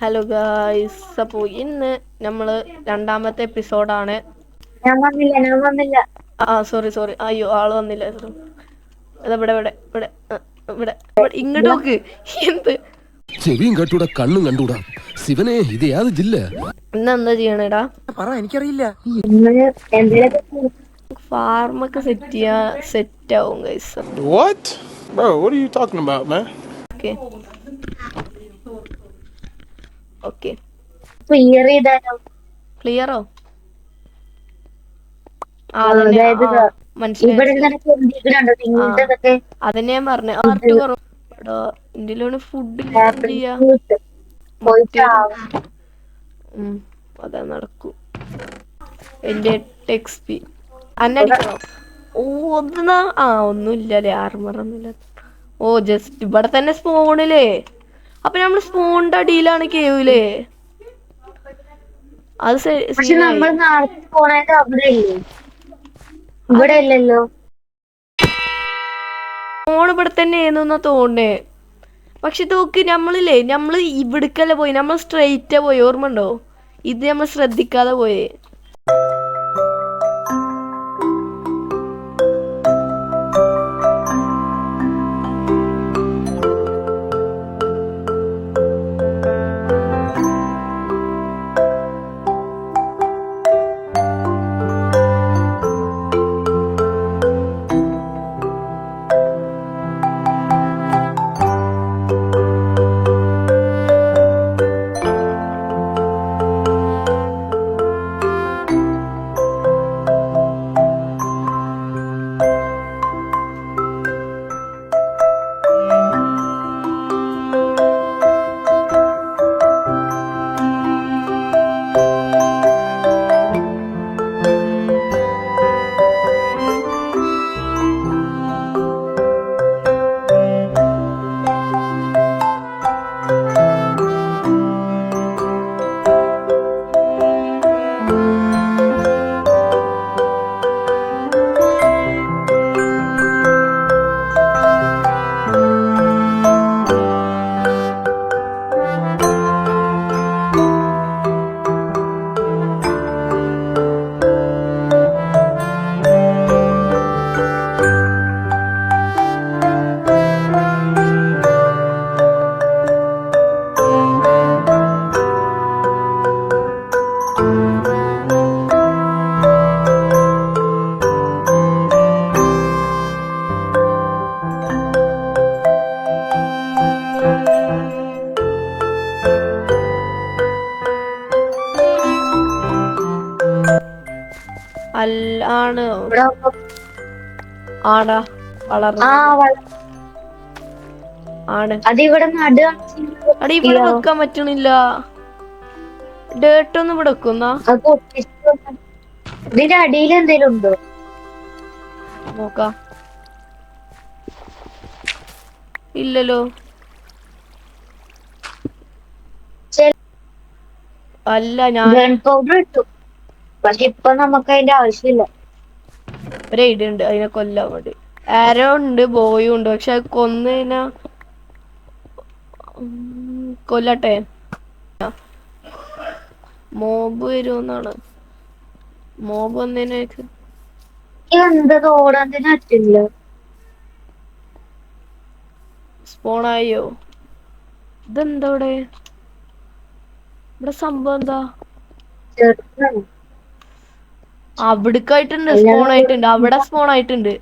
Hello guys അപ്പോൾ ഇന്ന് നമ്മൾ രണ്ടാമത്തെ എപ്പിസോഡാണ്. ഞാൻ വന്നില്ല ഞാൻ വന്നില്ല. ആ സോറി സോറി അയ്യോ ആൾ വന്നില്ല. ഇതാ ഇവിടെ ഇവിടെ ഇവിടെ ഇവിടെ ഇങ്ങോട്ട് നോക്ക്. എന്ത്? ചെവിയും കട്ടൂടാ കണ്ണും കണ്ടൂടാ. ശിവനെ ഇത് യാത് ജില്ല. ഇന്ന് എന്താ ചെയ്യണേടാ? പറ എനിക്കറിയില്ല. ഫാർമൊക്കെ സെറ്റ് ചെയ്യാ സെറ്റ് ആവും guys what bro what are you talking about, man? Okay okay clear ചെയ്താലോ? ക്ലിയറോ ഇതൊക്കെ ഞാൻ പറഞ്ഞു ആർട്ട് കുറവ്. എടാ ഇന്ത്യയിലാണ് ഫുഡ് അതാ നടക്കൂ. എന്റെ അന്നടിക്കണോ ഓ ഒന്നാ ആ ഒന്നുമില്ല. ഓ ജസ്റ്റ് ഇവിടെ തന്നെ സ്പോണില്ലേ അപ്പൊ നമ്മൾ സ്പൂണിന്റെ അടിയിലാണ് കേവില്ലേ അത് ഇവിടെ ഇല്ലല്ലോ ഫോൺ ഇവിടെ തന്നെ ആയിരുന്നു തോന്നേ പക്ഷെ തോക്ക് നമ്മളില്ലേ നമ്മൾ ഇവിടക്കല്ല പോയി? നമ്മൾ സ്ട്രെയിറ്റാ പോയി ഓർമ്മ ഉണ്ടോ ഇത് നമ്മൾ ശ്രദ്ധിക്കാതെ പോയേ. ഇവിടെ ആടാ വളർന്നു. ആ വള- ആണ്. അത് ഇവിടെ നടുക അടി ഇവിടെ വെക്കാൻ പറ്റണില്ല. ഡേട്ട് ഒന്ന് ഇവിടെ വെക്കുന്ന? അത് ഇതിന്റെ അടിയിൽ എന്തെങ്കിലും ഉണ്ടോ? നോക്കാം. ഇല്ലല്ലോ. അല്ല ഞാൻ ഗൺ പൗഡർ ഇട്ടു. പക്ഷെ ഇപ്പൊ നമുക്ക് അതിന്റെ ആവശ്യമില്ല. ഒരു ഐഡിയ ഉണ്ട് അതിനെ കൊല്ലാൻ വേണ്ടി. ആരോ ഉണ്ട് ബോയും ഉണ്ട് പക്ഷെ അത് കൊന്നു കൊല്ലട്ടെ? മോബ് വരുമെന്നാണ്. മോബ് വന്നതിനേക്ക് എന്തത് ഓടാൻ തന്നെ പറ്റില്ല. സ്പോണായോ ഇതെന്താ ഇവിടെ? ഇവിടെ സംഭവം എന്താ? അവിടേക്കായിട്ടുണ്ട് സ്പോൺ ആയിട്ടുണ്ട് അവിടെ സ്പോൺ ആയിട്ടുണ്ട്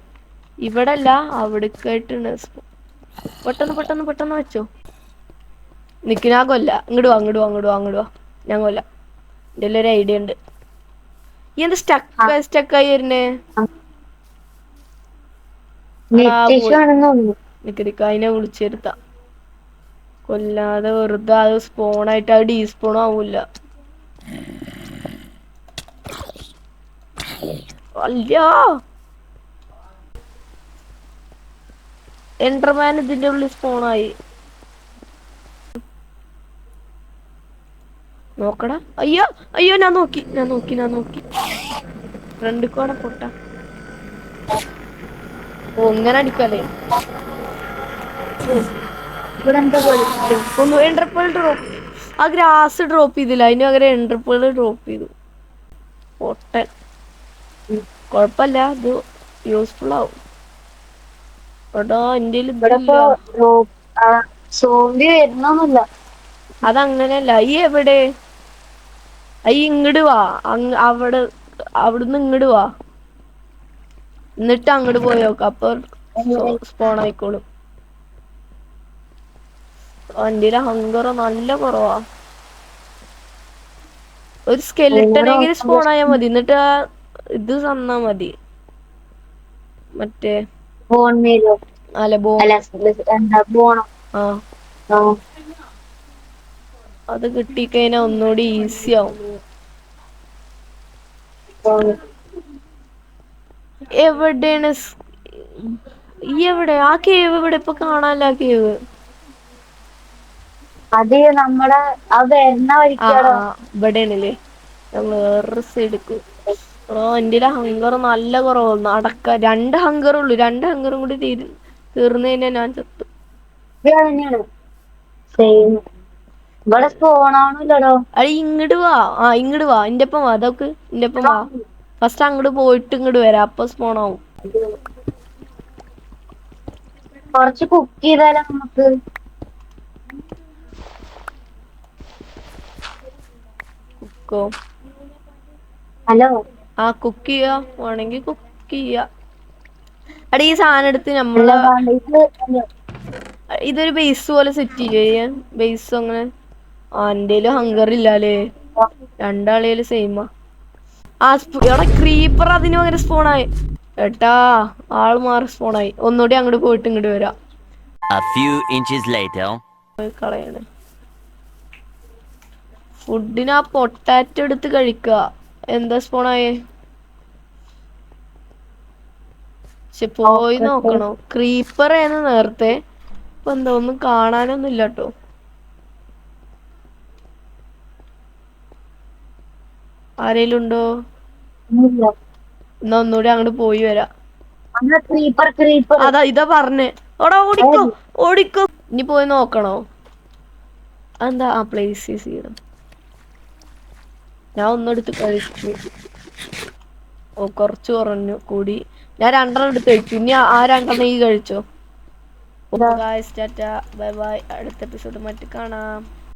ഇവിടെ അല്ല അവിടേക്കായിട്ടുണ്ട്. പെട്ടെന്ന് പെട്ടെന്ന് പെട്ടെന്ന് വെച്ചോ. നിക്കിനാ കൊല്ല. ഇങ്ങോട്ട് വാ അങ്ങോട്ട് വാ അങ്ങോട്ട് വാ അങ്ങോട്ട് വാ. ഞാൻ കൊല്ല. എന്റെ ഒരു ഐഡിയ ഉണ്ട്. ഈ എന്താ സ്റ്റക്ക് സ്റ്റക്കായി വരുന്നേ? അതിനെ വിളിച്ചെടുത്ത കൊല്ലാതെ വെറുതെ അത് സ്പോൺ ആയിട്ട് അത് ഡീസ്പോൺ ആവൂല അല്ല? എൻഡർമാൻ ഇതിന്റെ ഉള്ളിൽ സ്പോണായി നോക്കടാ. അയ്യോ അയ്യോ ഞാൻ നോക്കി ഞാൻ നോക്കി ഞാൻ നോക്കി. ഫ്രണ്ട് കൂടെ പൊട്ട. ഓ ഇങ്ങനെ അടിക്കല്ലേ? ഒന്ന് എൻഡർപ്പൽ ഡ്രോപ്പ് ആ ഗ്രാസ് ഡ്രോപ്പ് ചെയ്തില്ല. അതിന് പകരം എൻട്രിപ്പുകൾ ഡ്രോപ്പ് ചെയ്തു. പൊട്ടൻ. കുഴപ്പമില്ല ഇത് യൂസ്ഫുൾ ആവും. എടാ എന്റെ ഇവിടെ ഇപ്പൊ സോംബി വരുന്നൊന്നുമില്ല. അതങ്ങനെയല്ല ഈ എവിടെ? അയ്യ ഇങ്ങട് വാ. അവിടെ അവിടുന്ന് ഇങ്ങട് വാ. എന്നിട്ട് അങ്ങോട്ട് പോയി നോക്ക. അപ്പൊ സ്പോൺ ആയിക്കോളും. വണ്ടിയിലെ ഹങ്കർ നല്ല കുറവാ. ഒരു സ്കെലിട്ടനെങ്കിലും സ്പോൺ ആയാ മതി. എന്നിട്ട് ആ ഇത് തന്നാ മതി. മറ്റേ ബോൺ മേലോ അല്ല എന്താ ആ. അത് കിട്ടിക്കഴിഞ്ഞാ ഒന്നുകൂടി ഈസി ആവും. എവിടെയാണ് സ്- ഈ എവിടെ? ആ കേവ് ഇവിടെ ഇപ്പൊ കാണാല്ല ആ കേവ് അത് നമ്മളെ ആ വരുന്ന വഴിക്കാടോ ഇല്ലേ ഇവിടെയാണല്ലേ. ഞാൻ വേറൊരു സൈഡിക്ക് ഓ എന്റെ ഹങ്കർ നല്ല കുറവാണ്. അടക്ക രണ്ട് ഹങ്കർ ഉള്ളൂ. രണ്ട് ഹങ്കറും കൂടി തീര് തീർന്നു കഴിഞ്ഞാൽ ഞാൻ ചത്തു. തന്നെയാണ്. സെയിം ഇവിടെ അത് ഇങ്ങോട്ട് വാ. ആ ഇങ്ങട് വാ. എന്റെ ഒപ്പം വാ. അതൊക്കെ എന്റെ ഒപ്പം വാ. ഫസ്റ്റ് അങ്ങോട്ട് പോയിട്ട് ഇങ്ങോട്ട് വരാം. അപ്പൊ സ്പോൺ ആവും. കുറച്ച് കുക്ക് ചെയ്താലോ നമുക്ക്? കുക്കോ ഹലോ ആ കുക്ക് ചെയ്യാ. വേണമെങ്കിൽ കുക്ക് ചെയ്യാ. അടി ഈ സാധനം എടുത്ത് നമ്മൾ. ഇതൊരു ബേസ് പോലെ സെറ്റ് ചെയ്യാ? ബേസ് അങ്ങനെ. ആ എന്തേലും ഹങ്കർ ഇല്ലാലേ രണ്ടാളേലും സെയിമാ ആ. സ്പൂടെ എടാ ക്രീപ്പർ അതിന് ഭയങ്കര സ്പോണായി ഏട്ടാ ആൾ മാറി സ്പോണായി ഒന്നുകൂടി അങ്ങോട്ട് പോയിട്ട് ഇങ്ങോട്ട് വരാം. A few inches later. പോയി കളയാണ്. ഫുഡിന് ആ പൊട്ടാറ്റോ എടുത്ത് കഴിക്കുക എന്താ സ്പോണായേ പക്ഷെ പോയി നോക്കണോ? ക്രീപ്പർ ആയിരുന്നു നേരത്തെ. ഇപ്പൊ എന്താ ഒന്നും കാണാനൊന്നും ഇല്ല കേട്ടോ ആരേലും ഉണ്ടോ? എന്നാ ഒന്നുകൂടി അങ്ങോട്ട് പോയി വരാം. അതാ ഇതാ പറഞ്ഞേ. ഓടാ ഓടിക്കോ ഓടിക്കോ. ഇനി പോയി നോക്കണോ? എന്താ ആ പ്ലേസ് ചെയ്യണം ഞാൻ ഒന്നെടുത്ത് കഴിച്ചു. ഓ കുറച്ച് കുറഞ്ഞു കൂടി. ഞാൻ രണ്ടെണ്ണം എടുത്ത് കഴിച്ചു. ഇനി ആ- രണ്ടെണ്ണം ഈ കഴിച്ചോ? Bye bye. അടുത്ത എപ്പിസോഡ് മറ്റു കാണാം.